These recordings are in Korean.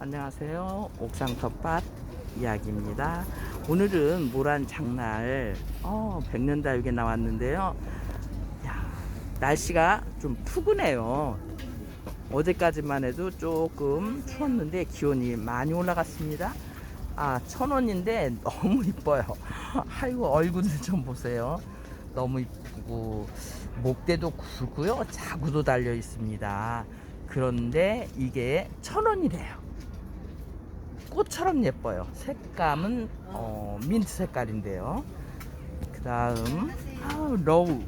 안녕하세요. 옥상 텃밭 이야기입니다. 오늘은 모란 장날 어, 백년다육에 나왔는데요. 야, 날씨가 좀 푸근해요. 어제까지만 해도 조금 추웠는데 기온이 많이 올라갔습니다. 아, 천 원인데 너무 이뻐요. 아이고, 얼굴을 좀 보세요. 너무 이쁘고, 목대도 굵고요. 자구도 달려 있습니다. 그런데 이게 천 원이래요. 꽃처럼 예뻐요. 색감은 어, 민트 색깔인데요. 그 다음, 아, 로우.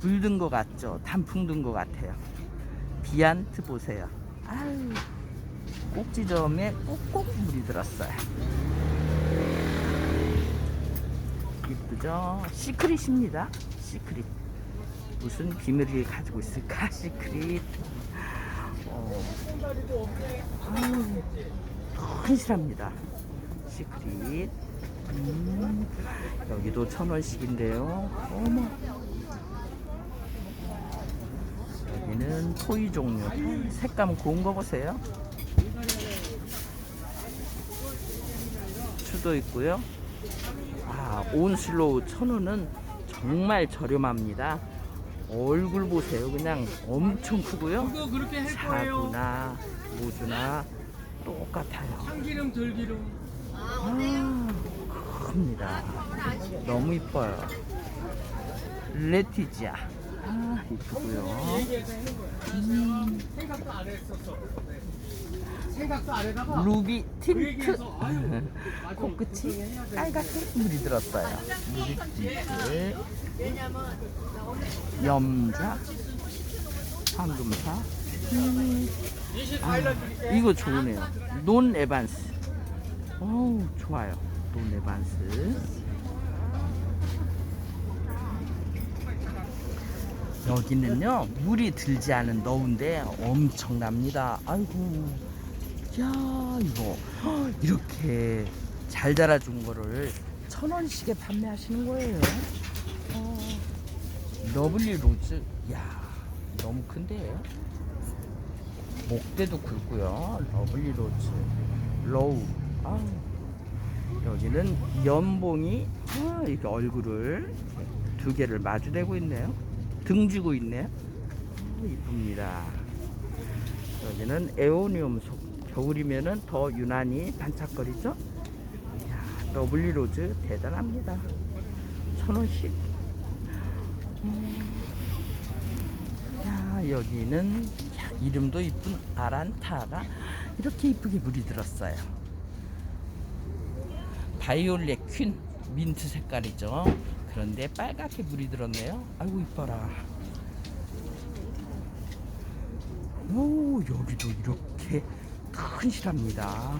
물든 것 같죠? 단풍 든 것 같아요. 비안트 보세요. 아유, 꼭지점에 꼭꼭 물이 들었어요. 이쁘죠? 시크릿입니다. 시크릿. 무슨 비밀을 가지고 있을까? 시크릿. 어, 아유, 헌실합니다. 시크릿. 음, 여기도 천 원씩인데요. 어머. 여기는 토이 종류. 색감 고운 거 보세요. 추도 있고요. 아, 온슬로우 천 원은 정말 저렴합니다. 얼굴 보세요. 그냥 엄청 크고요. 사구나 모주나 똑같아요. 참기름 들기름. 아, 큽니다. 너무 이뻐요. 레티지아. 아, 이쁘고요. 생각도 안 했었어. 네. 생각도 안 해다가 루비 그 틴트. 코끝이 빨갛게 물이 들었어요. 루비 틴트. 염자. 황금사. 음, 24일날 드릴게. 이거 좋으네요. 논 에반스. 어우, 좋아요. 논 에반스. 여기는요, 물이 들지 않은 너운데 엄청납니다. 아이고, 야, 이거. 헉, 이렇게 잘 자라준 거를 천 원씩에 판매하시는 거예요. 어, 러블리 로즈. 야, 너무 큰데요? 목대도 굵고요. 러블리 로즈, 로우. 아, 여기는 연봉이 아, 이렇게 얼굴을 두 개를 마주대고 있네요. 등지고 있네요. 아, 이쁩니다. 여기는 에오니움 속. 겨울이면은 더 유난히 반짝거리죠. 이야, 러블리 로즈 대단합니다. 천 원씩. 음. 야, 여기는 야, 이름도 이쁜 아란타가 이렇게 이쁘게 물이 들었어요. 바이올렛 퀸 민트 색깔이죠. 그런데 빨갛게 물이 들었네요. 아이고 이뻐라. 오 여기도 이렇게 큰 실합니다.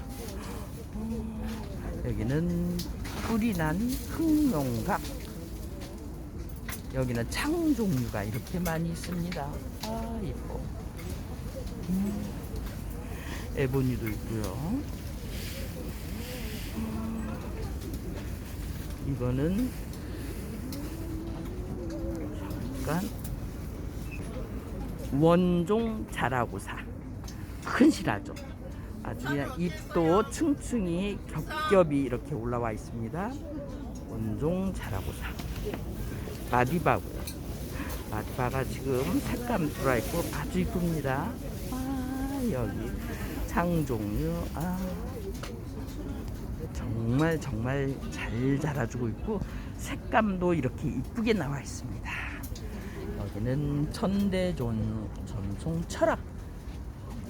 어, 여기는 뿌리 난 흑룡각. 여기는 창 종류가 이렇게 많이 있습니다. 아 이뻐. 음, 에보니도 있고요. 이거는 잠깐 원종 자라고사 큰 실하죠. 아주 그냥 잎도 층층이 겹겹이 이렇게 올라와 있습니다. 원종 자라고사 마디바고요. 마디바가 지금 색감 들어와 있고 아주 이쁩니다. 아 여기 창종류 아 정말 정말 잘 자라주고 있고 색감도 이렇게 이쁘게 나와 있습니다. 여기는 천대존 전송 철학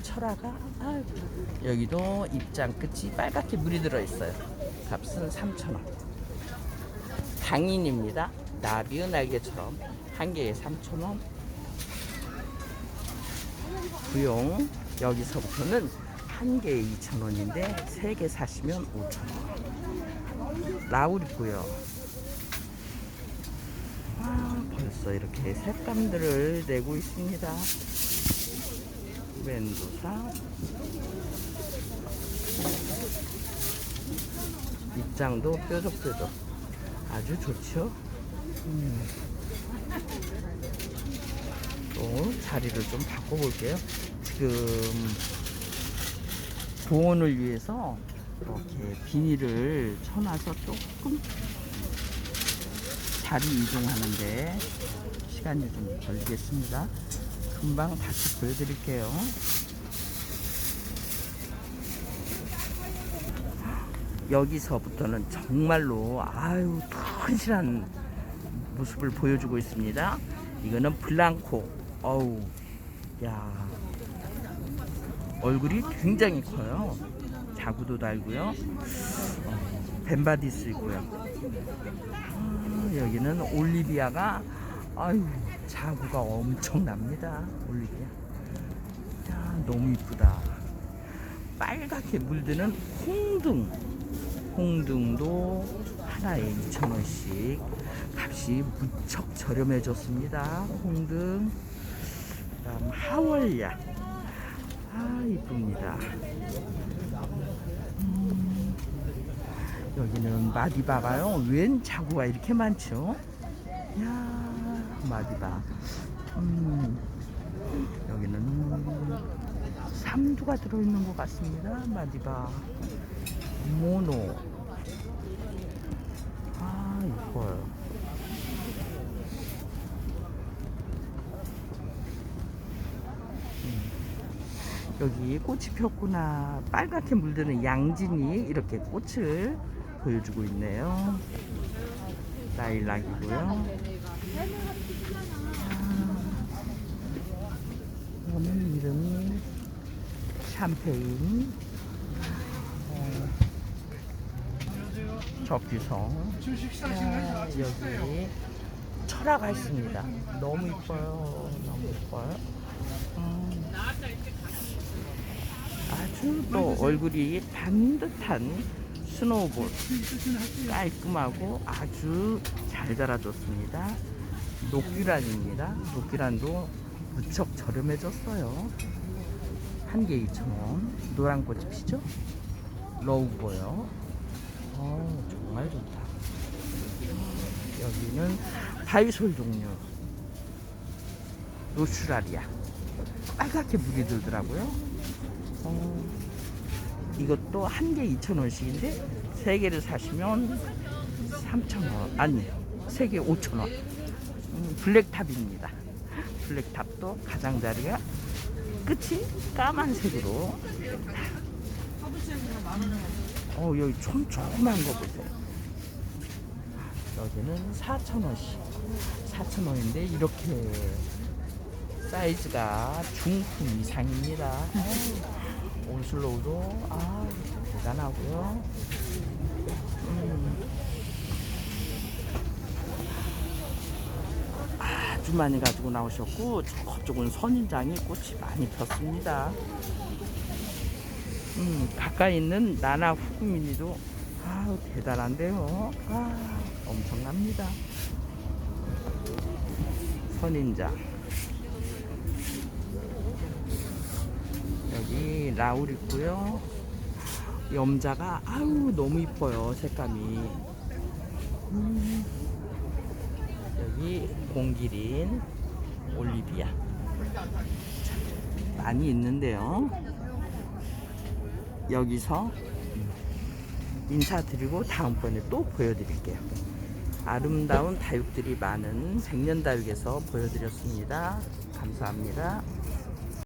철화가 아이고, 여기도 입장 끝이 빨갛게 물이 들어 있어요. 값은 3,000원. 당인입니다. 나비의 날개처럼 한 개에 3,000원. 구용 여기서부터는 한 개에 2,000원인데 세 개 사시면 5,000원. 라울 있고요. 아, 벌써 이렇게 색감들을 내고 있습니다. 멘도사 입장도 뾰족뾰족 아주 좋죠. 음. 또 자리를 좀 바꿔볼게요. 지금 보온을 위해서 이렇게 비닐을 쳐놔서 조금 자리 이동하는데 시간이 좀 걸리겠습니다. 금방 다시 보여드릴게요. 여기서부터는 정말로 아유 튼실한 모습을 보여주고 있습니다. 이거는 블랑코. 어우, 야 얼굴이 굉장히 커요. 자구도 달고요. 어, 벤바디스 있고요. 아, 여기는 올리비아가 아유 자구가 엄청납니다. 올리비아. 야 너무 이쁘다. 빨갛게 물드는 홍등. 홍등도 하나에 2,000원씩 값이 무척 저렴해졌습니다. 홍등. 그다음 하월야. 아 이쁩니다. 음, 여기는 마디바가요. 웬 자구가 이렇게 많죠? 야 마디바. 음, 여기는 삼두가 들어있는 것 같습니다. 마디바. 모노. 아 이뻐요. 여기 꽃이 폈구나. 빨갛게 물드는 양진이 이렇게 꽃을 보여주고 있네요. 라일락이고요. 이거는 이름이 샴페인. 지금 식사하시나요? 아, 여기 철화가 있습니다. 너무 이뻐요. 너무 이뻐요. 음. 아주 또 얼굴이 반듯한 스노우볼 깔끔하고 아주 잘 자라줬습니다. 녹귀란입니다. 녹귀란도 무척 저렴해졌어요. 한 개 2,000원. 노란 꽃이 피죠? 러우보요. 어, 정말 좋다. 여기는 바이솔 종류. 노슈라리아. 빨갛게 물이 들더라고요. 어, 이것도 한 개 2,000원씩인데 세 개를 사시면 3,000원. 아니, 세 개 5,000원. 음, 블랙탑입니다. 블랙탑도 가장자리가 끝이 까만색으로. 어, 여기 촘촘한 거 보세요. 여기는 4,000원씩. 4,000원인데 이렇게 사이즈가 중품 이상입니다. 온슬로우도 아 대단하고요. 음. 아주 많이 가지고 나오셨고 저쪽은 선인장이 꽃이 많이 폈습니다. 음, 가까이 있는 나나 후구미니도 아 대단한데요. 아 엄청납니다. 선인장. 여기 라울 있고요. 염자가 아우 너무 이뻐요 색감이. 음, 여기 공기린 올리비아 자, 많이 있는데요. 여기서 인사드리고 다음번에 또 보여드릴게요. 아름다운 다육들이 많은 백년다육에서 보여드렸습니다. 감사합니다.